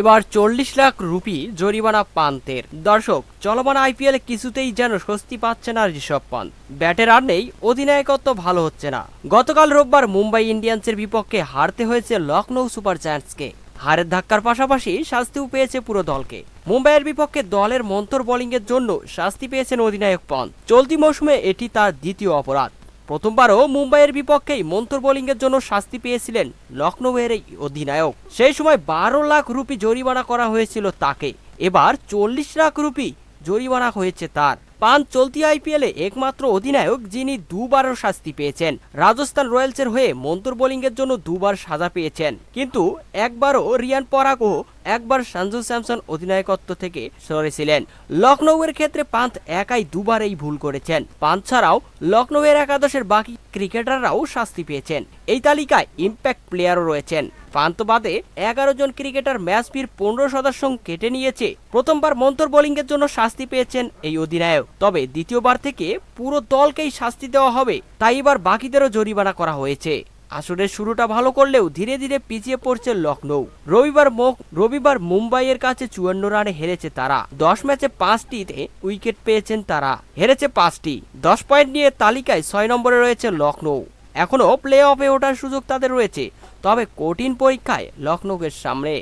এবার চল্লিশ লাখ রুপি জরিমানা পান্তের। দর্শক, চলমান আইপিএলে কিছুতেই যেন স্বস্তি পাচ্ছে না ঋষভ পান্ত ব্যাটের রান নেই, অধিনায়কত্ব ভালো হচ্ছে না। গতকাল রোববার মুম্বাই ইন্ডিয়ান্সের বিপক্ষে হারতে হয়েছে লখনৌ সুপার জায়ান্টসকে। হারের ধাক্কার পাশাপাশি শাস্তিও পেয়েছে পুরো দলকে। মুম্বাইয়ের বিপক্ষে দলের মন্তর বোলিংয়ের জন্য শাস্তি পেয়েছেন অধিনায়ক পন্ত চলতি মৌসুমে এটি তার দ্বিতীয় অপরাধ। প্রথমবারও মুম্বাইয়ের বিপক্ষেই মন্তর বোলিংয়ের জন্য শাস্তি পেয়েছিলেন লখনৌয়ের এই অধিনায়ক। সেই সময় বারো লাখ রুপি জরিমানা করা হয়েছিল তাকে। এবার চল্লিশ লাখ রুপি জরিমানা হয়েছে তার। পান চলতি আইপিএলে একমাত্র অধিনায়ক যিনি দুবারও শাস্তি পেয়েছেন। রাজস্থান রয়্যালসের হয়ে মন্তর বোলিংয়ের জন্য দুবার সাজা পেয়েছেন। কিন্তু একবারও রিয়ান পরাগ ও একবার সঞ্জু স্যামসন অধিনায়কত্ব থেকে সরেছিলেন লখনৌয়ের ক্ষেত্রে পান্ত একাই দুবার এই ভুল করেছেন। পান্ত ছাড়াও লখনৌয়ের একাদশের বাকি ক্রিকেটাররাও শাস্তি পেয়েছেন। এই তালিকায় ইম্প্যাক্ট প্লেয়ারও রয়েছেন। পান্ত বাদে এগারো জন ক্রিকেটার ম্যাচ ফির পনেরো সদস্য কেটে নিয়েছে। প্রথমবার মন্তর বোলিংয়ের জন্য শাস্তি পেয়েছেন এই অধিনায়ক। তবে দ্বিতীয়বার থেকে পুরো দলকেই শাস্তি দেওয়া হবে। তাই এবার বাকিদেরও জরিমানা করা হয়েছে। আসরের শুরুটা ভালো করলেও ধীরে ধীরে পিছিয়ে পড়ছে লখনৌ রবিবার রবিবার মুম্বাইয়ের কাছে চুয়ান্ন রানে হেরেছে তারা। দশ ম্যাচে পাঁচটিতে উইকেট পেয়েছেন তারা। হেরেছে পাঁচটি। দশ পয়েন্ট নিয়ে তালিকায় ছয় নম্বরে রয়েছে লখনৌ এখনও প্লে অফে ওঠার সুযোগ তাদের রয়েছে। তবে কঠিন পরীক্ষায় লখনৌকে সামনে।